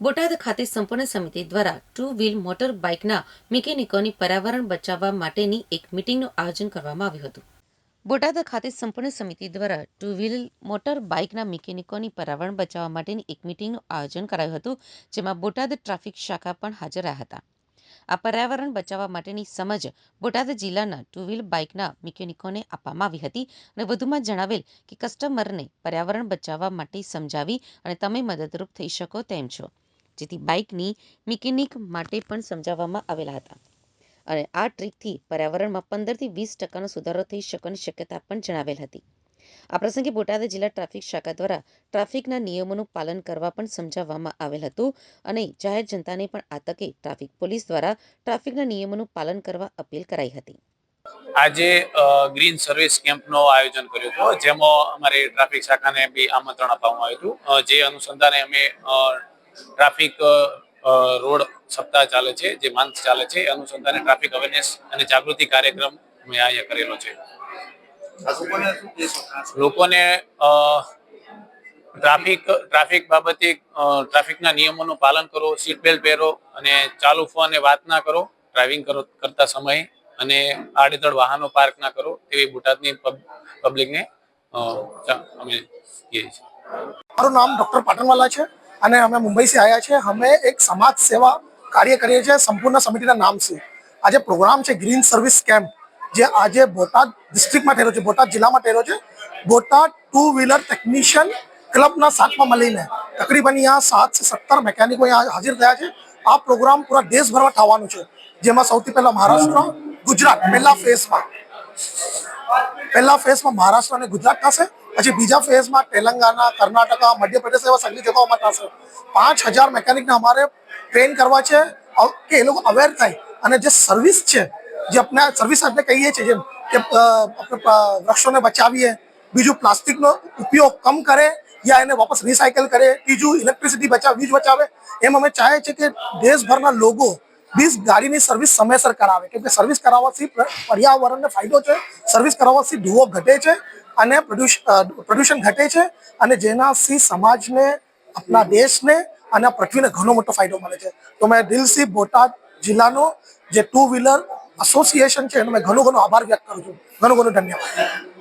બોટાદ ખાતે સંપૂર્ણ સમિતિ દ્વારા ટુ વ્હીલ મોટર બાઇકના મિકેનિકોની પર્યાવરણ બચાવવા માટેની એક મિટિંગનું આયોજન કરવામાં આવ્યું હતું. બોટાદ ખાતે સંપૂર્ણ સમિતિ દ્વારા ટુ વ્હીલ મોટર બાઇકના મિકેનિકોની પર્યાવરણ બચાવવા માટેની એક મિટિંગનું આયોજન કરાયું હતું, જેમાં બોટાદ ટ્રાફિક શાખા પણ હાજર રહ્યા હતા. આ પર્યાવરણ બચાવવા માટેની સમજ બોટાદ જિલ્લાના ટુ વ્હીલ બાઇકના મિકેનિકોને આપવામાં આવી હતી અને વધુમાં જણાવેલ કે કસ્ટમરને પર્યાવરણ બચાવવા માટે સમજાવી અને તમે મદદરૂપ થઈ શકો તેમ છો. જેથી બાઇકની મિકેનિક માટે પણ સમજાવવામાં આવેલા હતા. અને આ ટ્રીકથી પર્યાવરણમાં પંદરથી વીસ ટકાનો સુધારો થઈ શકવાની શક્યતા પણ જણાવેલ હતી. આ પ્રસંગે બોટાદ જિલ્લા ટ્રાફિક શાખા દ્વારા ટ્રાફિકના નિયમોનું પાલન કરવા પણ સમજાવવામાં આવેલ હતું અને જાહેર જનતાને પણ આ તકે ટ્રાફિક પોલીસ દ્વારા ટ્રાફિકના નિયમોનું પાલન કરવા અપીલ કરાઈ હતી. આજે ગ્રીન સર્વિસ કેમ્પનો આયોજન કર્યું હતું, જેમાં અમારી ટ્રાફિક શાખાને બી આમંત્રણ આપવામાં આવ્યું હતું જે અનુસંધાને અમે ટ્રાફિક રોડ સપ્તાહ ચાલે છે, જે મંથ ચાલે છે, એ અનુસંધાને ટ્રાફિક અવેરનેસ અને જાગૃતિ કાર્યક્રમ મેં અહીંયા કરેલો છે. લોકોને ટ્રાફિક ટ્રાફિક બાબતે ટ્રાફિકના નિયમોનું પાલન કરો સીટ બેલ્ટ પહેરો અને ચાલુ ફોને વાત ના કરો ડ્રાઇવિંગ કરો કરતા સમયે અને આડેધડ વાહનો પાર્ક ના કરો તેવી બોટાદની પબ- પબ્લિકને અમે કહીએ છીએ. મારું નામ ડોક્ટર પાટણવાલા છે. અને અમે મુંબઈથી આવ્યા છીએ. અમે એક સમાજ સેવા કાર્ય કરીએ છીએ. સંપૂર્ણ સમિતિના નામ છે. આજે પ્રોગ્રામ છે ગ્રીન સર્વિસ કેમ્પ, જે આજે બોટાદ ડિસ્ટ્રિક્ટમાં થયેલો છે. બોટાદ જિલ્લામાં થયેલો છે. બોટાદ ટુ વ્હીલર ટેકનિશિયન ક્લબના સાથમાં મળીને તકરીબન અહીંયા સાતથી સત્તર મેકેનિકો અહીંયા હાજર થયા છે. આ પ્રોગ્રામ પૂરા દેશભરમાં થવાનું છે. જેમાં સૌથી પહેલા મહારાષ્ટ્ર, ગુજરાત, પહેલા ફેઝમાં પહેલા ફેઝમાં મહારાષ્ટ્ર અને ગુજરાત થશે, પછી બીજા ફેઝમાં તેલંગાના, કર્ણાટકા, મધ્યપ્રદેશ એવા સગળી જગ્યાઓમાં થશે. પાંચ હજાર મેકેનિકને અમારે ટ્રેન કરવા છે. કે એ લોકો અવેર થાય. અને જે સર્વિસ છે, જે આપણે સર્વિસ આપણે કહીએ છીએ, જેમ કે આપણે વૃક્ષોને બચાવીએ, બીજું પ્લાસ્ટિકનો ઉપયોગ કમ કરે, યા એને વાપસ રિસાયકલ કરે, ત્રીજું ઇલેક્ટ્રિસિટી બચાવ વીજ બચાવે, એમ અમે ચાહે છીએ કે દેશભરના લોકો વીસ ગાડીની સર્વિસ સમયસર કરાવે. કેમ કે સર્વિસ કરાવવાથી પ્ર- પર્યાવરણને ફાયદો છે સર્વિસ કરાવવાથી ધુઓ ઘટે છે અને પ્રદૂષ- પ્રદૂષણ ઘટે છે અને જેનાથી સમાજને, આપણા દેશને અને પૃથ્વીને ઘણો મોટો ફાયદો મળે છે. તો મેં દિલથી બોટાદ જિલ્લાનો જે ટુ વ્હીલર એસોસિએશન છે એનો મેં ઘણો ઘણો આભાર વ્યક્ત કરું છું. ઘણો ઘણો ધન્યવાદ.